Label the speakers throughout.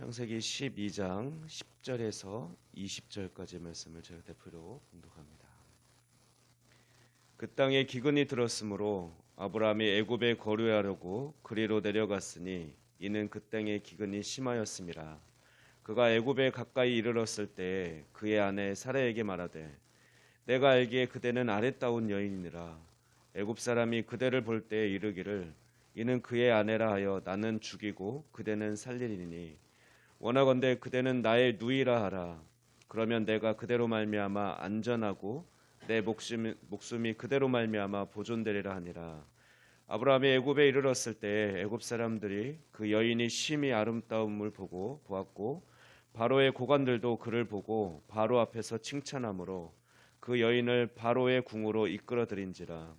Speaker 1: 창세기 12장 10절에서 20절까지 말씀을 제가 대표로 봉독합니다. 그 땅에 기근이 들었으므로 아브라함이 애굽에 거류하려고 그리로 내려갔으니 이는 그 땅에 기근이 심하였음이라. 그가 애굽에 가까이 이르렀을 때 그의 아내 사라에게 말하되 내가 알기에 그대는 아름다운 여인이니라. 애굽 사람이 그대를 볼때 이르기를 이는 그의 아내라 하여 나는 죽이고 그대는 살리리니 원하건대 그대는 나의 누이라 하라. 그러면 내가 그대로 말미암아 안전하고 내 목숨, 목숨이 그대로 말미암아 보존되리라 하니라. 아브라함이 애굽에 이르렀을 때 애굽 사람들이 그 여인이 심히 아름다움을 보고 보았고 바로의 고관들도 그를 보고 바로 앞에서 칭찬하므로 그 여인을 바로의 궁으로 이끌어들인지라.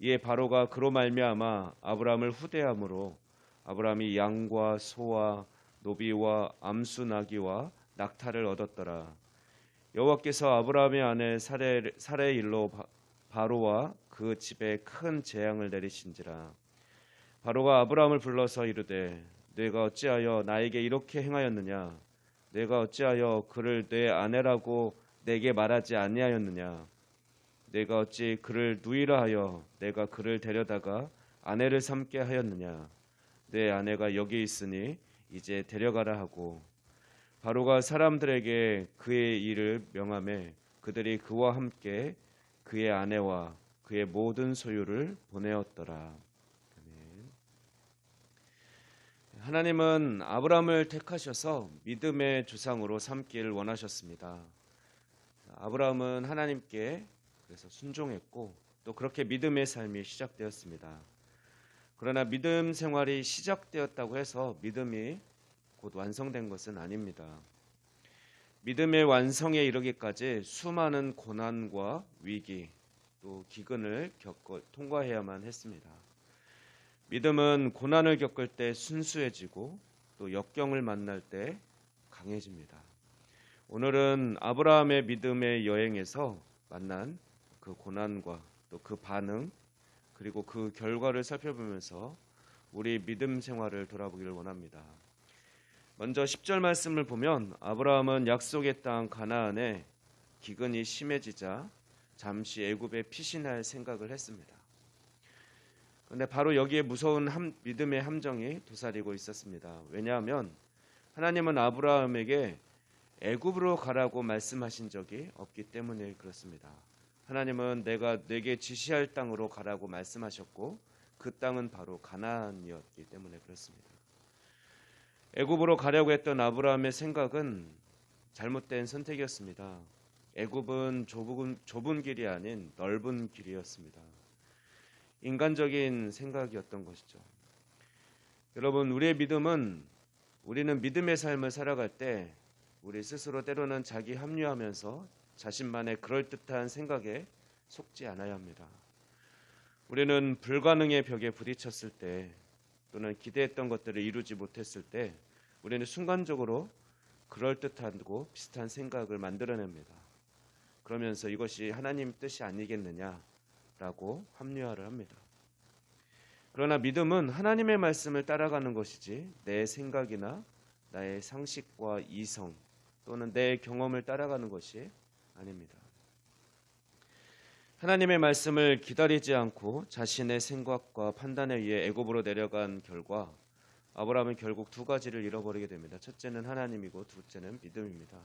Speaker 1: 이에 바로가 그로 말미암아 아브라함을 후대함으로 아브라함이 양과 소와 노비와 암수 나귀와 낙타를 얻었더라. 여호와께서 아브라함의 아내 사레 사레의 일로 바로와 그 집에 큰 재앙을 내리신지라. 바로가 아브라함을 불러서 이르되 내가 어찌하여 나에게 이렇게 행하였느냐? 내가 어찌하여 그를 내 아내라고 내게 말하지 아니하였느냐? 내가 어찌 그를 누이라 하여 내가 그를 데려다가 아내를 삼게 하였느냐? 내 아내가 여기 있으니 이제 데려가라 하고 바로가 사람들에게 그의 일을 명함에 그들이 그와 함께 그의 아내와 그의 모든 소유를 보내었더라. 하나님은 아브라함을 택하셔서 믿음의 조상으로 삼기를 원하셨습니다. 아브라함은 하나님께 그래서 순종했고 또 그렇게 믿음의 삶이 시작되었습니다. 그러나 믿음 생활이 시작되었다고 해서 믿음이 곧 완성된 것은 아닙니다. 믿음의 완성에 이르기까지 수많은 고난과 위기 또 기근을 겪어 통과해야만 했습니다. 믿음은 고난을 겪을 때 순수해지고 또 역경을 만날 때 강해집니다. 오늘은 아브라함의 믿음의 여행에서 만난 그 고난과 또 그 반응 그리고 그 결과를 살펴보면서 우리 믿음 생활을 돌아보기를 원합니다. 먼저 10절 말씀을 보면 아브라함은 약속의 땅 가나안에 기근이 심해지자 잠시 애굽에 피신할 생각을 했습니다. 그런데 바로 여기에 무서운 함, 믿음의 함정이 도사리고 있었습니다. 왜냐하면 하나님은 아브라함에게 애굽으로 가라고 말씀하신 적이 없기 때문에 그렇습니다. 하나님은 내가 내게 지시할 땅으로 가라고 말씀하셨고 그 땅은 바로 가나안이었기 때문에 그렇습니다. 애굽으로 가려고 했던 아브라함의 생각은 잘못된 선택이었습니다. 애굽은 좁은, 좁은 길이 아닌 넓은 길이었습니다. 인간적인 생각이었던 것이죠. 여러분, 우리의 믿음은 우리는 믿음의 삶을 살아갈 때 우리 스스로 때로는 자기 합리화하면서 자신만의 그럴듯한 생각에 속지 않아야 합니다. 우리는 불가능의 벽에 부딪혔을 때 또는 기대했던 것들을 이루지 못했을 때 우리는 순간적으로 그럴듯하고 비슷한 생각을 만들어냅니다. 그러면서 이것이 하나님 뜻이 아니겠느냐라고 합리화를 합니다. 그러나 믿음은 하나님의 말씀을 따라가는 것이지 내 생각이나 나의 상식과 이성 또는 내 경험을 따라가는 것이 아닙니다. 하나님의 말씀을 기다리지 않고 자신의 생각과 판단에 의해 애굽으로 내려간 결과 아브라함은 결국 두 가지를 잃어버리게 됩니다. 첫째는 하나님이고 둘째는 믿음입니다.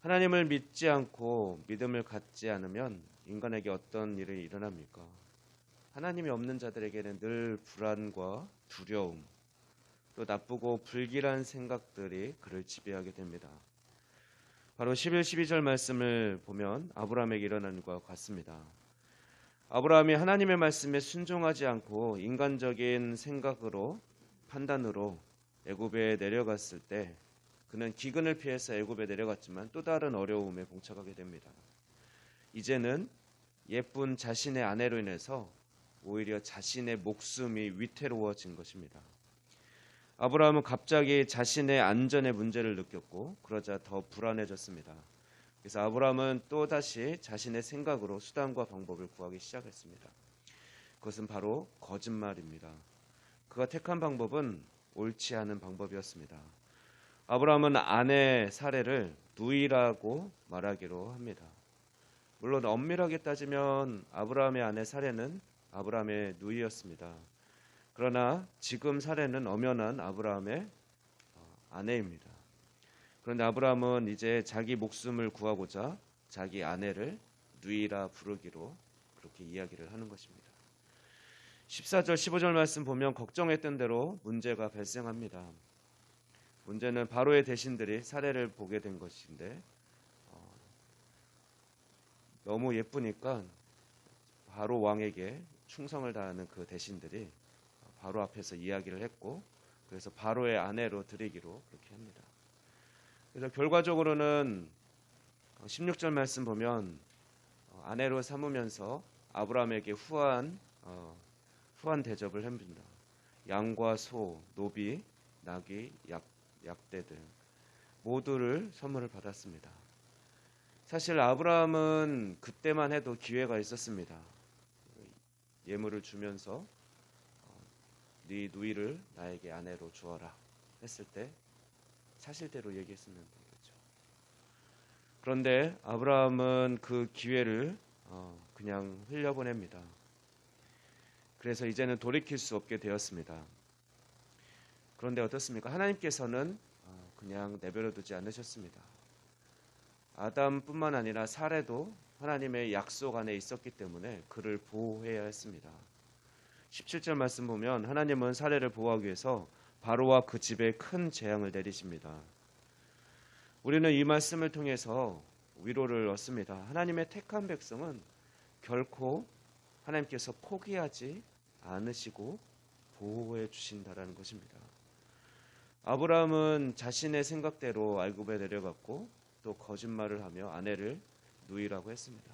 Speaker 1: 하나님을 믿지 않고 믿음을 갖지 않으면 인간에게 어떤 일이 일어납니까? 하나님이 없는 자들에게는 늘 불안과 두려움, 또 나쁘고 불길한 생각들이 그를 지배하게 됩니다. 바로 11, 12절 말씀을 보면 아브라함에게 일어난 것과 같습니다. 아브라함이 하나님의 말씀에 순종하지 않고 인간적인 생각으로 판단으로 애굽에 내려갔을 때 그는 기근을 피해서 애굽에 내려갔지만 또 다른 어려움에 봉착하게 됩니다. 이제는 예쁜 자신의 아내로 인해서 오히려 자신의 목숨이 위태로워진 것입니다. 아브라함은 갑자기 자신의 안전의 문제를 느꼈고 그러자 더 불안해졌습니다. 그래서 아브라함은 또 다시 자신의 생각으로 수단과 방법을 구하기 시작했습니다. 그것은 바로 거짓말입니다. 그가 택한 방법은 옳지 않은 방법이었습니다. 아브라함은 아내 사례를 누이라고 말하기로 합니다. 물론 엄밀하게 따지면 아브라함의 아내 사례는 아브라함의 누이였습니다. 그러나 지금 사례는 엄연한 아브라함의 어, 아내입니다. 그런데 아브라함은 이제 자기 목숨을 구하고자 자기 아내를 누이라 부르기로 그렇게 이야기를 하는 것입니다. 14절 15절 말씀 보면 걱정했던 대로 문제가 발생합니다. 문제는 바로의 대신들이 사례를 보게 된 것인데 어, 너무 예쁘니까 바로 왕에게 충성을 다하는 그 대신들이 바로 앞에서 이야기를 했고 그래서 바로의 아내로 드리기로 그렇게 합니다. 그래서 결과적으로는 16절 말씀 보면 어, 아내로 삼으면서 아브라함에게 후한 어, 후한 대접을 합니다. 양과 소, 노비, 나귀, 약, 약대 등 모두를 선물을 받았습니다. 사실 아브라함은 그때만 해도 기회가 있었습니다. 예물을 주면서 어, 네 누이를 나에게 아내로 주어라 했을 때 사실대로 얘기했으면 되겠죠. 그런데 아브라함은 그 기회를 어, 그냥 흘려보냅니다. 그래서 이제는 돌이킬 수 없게 되었습니다. 그런데 어떻습니까? 하나님께서는 어, 그냥 내버려 두지 않으셨습니다. 아담뿐만 아니라 사례도 하나님의 약속 안에 있었기 때문에 그를 보호해야 했습니다. 17절 말씀 보면 하나님은 사례를 보호하기 위해서 바로와 그 집에 큰 재앙을 내리십니다. 우리는 이 말씀을 통해서 위로를 얻습니다. 하나님의 택한 백성은 결코 하나님께서 포기하지 않으시고 보호해 주신다라는 것입니다. 아브라함은 자신의 생각대로 알굽에 내려갔고 또 거짓말을 하며 아내를 누이라고 했습니다.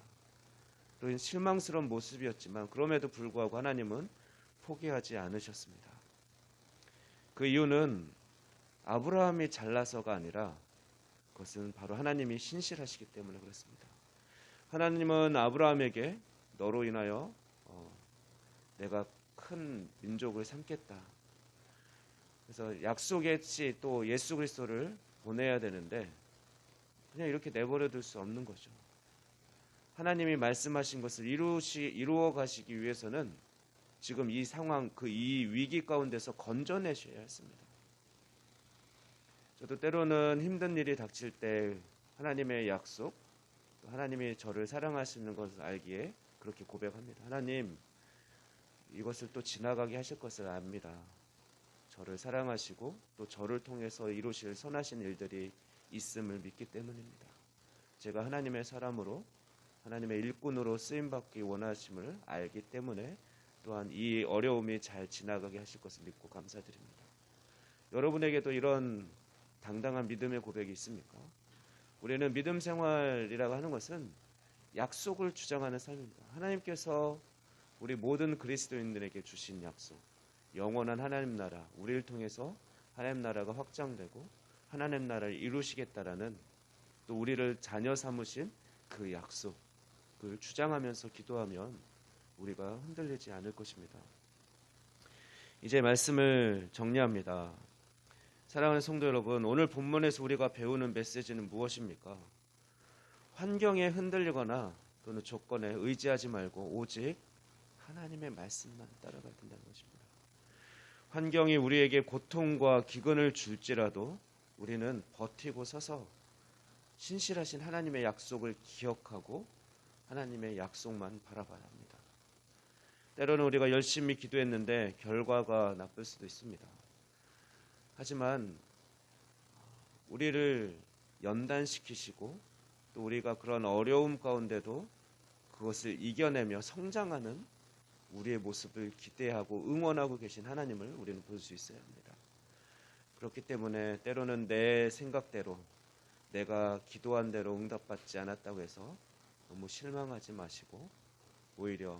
Speaker 1: 그런 실망스러운 모습이었지만 그럼에도 불구하고 하나님은 포기하지 않으셨습니다. 그 이유는 아브라함이 잘나서가 아니라 그것은 바로 하나님이 신실하시기 때문에 그렇습니다. 하나님은 아브라함에게 너로 인하여 어, 내가 큰 민족을 삼겠다. 그래서 약속했지 또 예수 그리스도를 보내야 되는데 그냥 이렇게 내버려 둘 수 없는 거죠. 하나님이 말씀하신 것을 이루시, 이루어 가시기 위해서는 지금 이 상황, 그 이 위기 가운데서 건져내셔야 했습니다. 저도 때로는 힘든 일이 닥칠 때 하나님의 약속, 하나님이 저를 사랑하시는 것을 알기에 그렇게 고백합니다. 하나님, 이것을 또 지나가게 하실 것을 압니다. 저를 사랑하시고 또 저를 통해서 이루실 선하신 일들이 있음을 믿기 때문입니다. 제가 하나님의 사람으로 하나님의 일꾼으로 쓰임 받기 원하심을 알기 때문에 또한 이 어려움이 잘 지나가게 하실 것을 믿고 감사드립니다. 여러분에게도 이런 당당한 믿음의 고백이 있습니까? 우리는 믿음 생활이라고 하는 것은 약속을 주장하는 삶입니다. 하나님께서 우리 모든 그리스도인들에게 주신 약속, 영원한 하나님 나라, 우리를 통해서 하나님 나라가 확장되고 하나님 나라를 이루시겠다라는 또 우리를 자녀 삼으신 그 약속을 주장하면서 기도하면 우리가 흔들리지 않을 것입니다. 이제 말씀을 정리합니다. 사랑하는 성도 여러분, 오늘 본문에서 우리가 배우는 메시지는 무엇입니까? 환경에 흔들리거나 또는 조건에 의지하지 말고 오직 하나님의 말씀만 따라가야 된다는 것입니다. 환경이 우리에게 고통과 기근을 줄지라도 우리는 버티고 서서 신실하신 하나님의 약속을 기억하고 하나님의 약속만 바라봐야 합니다. 때로는 우리가 열심히 기도했는데 결과가 나쁠 수도 있습니다. 하지만 우리를 연단시키시고 또 우리가 그런 어려움 가운데도 그것을 이겨내며 성장하는 우리의 모습을 기대하고 응원하고 계신 하나님을 우리는 볼 수 있어야 합니다. 그렇기 때문에 때로는 내 생각대로 내가 기도한 대로 응답받지 않았다고 해서 너무 실망하지 마시고 오히려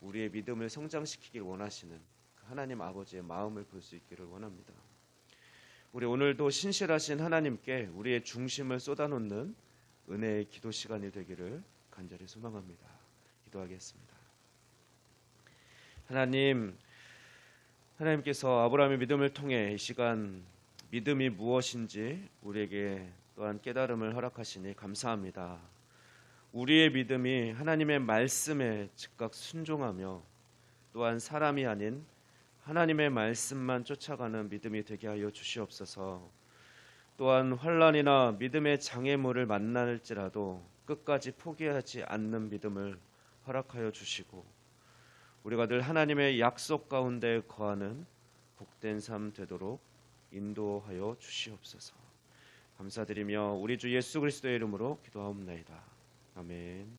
Speaker 1: 우리의 믿음을 성장시키길 원하시는 그 하나님 아버지의 마음을 볼 수 있기를 원합니다. 우리 오늘도 신실하신 하나님께 우리의 중심을 쏟아놓는 은혜의 기도 시간이 되기를 간절히 소망합니다. 기도하겠습니다. 하나님, 하나님께서 아브라함의 믿음을 통해 이 시간 믿음이 무엇인지 우리에게 또한 깨달음을 허락하시니 감사합니다. 우리의 믿음이 하나님의 말씀에 즉각 순종하며 또한 사람이 아닌 하나님의 말씀만 쫓아가는 믿음이 되게 하여 주시옵소서. 또한 환란이나 믿음의 장애물을 만날지라도 끝까지 포기하지 않는 믿음을 허락하여 주시고 우리가 늘 하나님의 약속 가운데 거하는 복된 삶 되도록 인도하여 주시옵소서. 감사드리며 우리 주 예수 그리스도의 이름으로 기도하옵나이다. 아멘.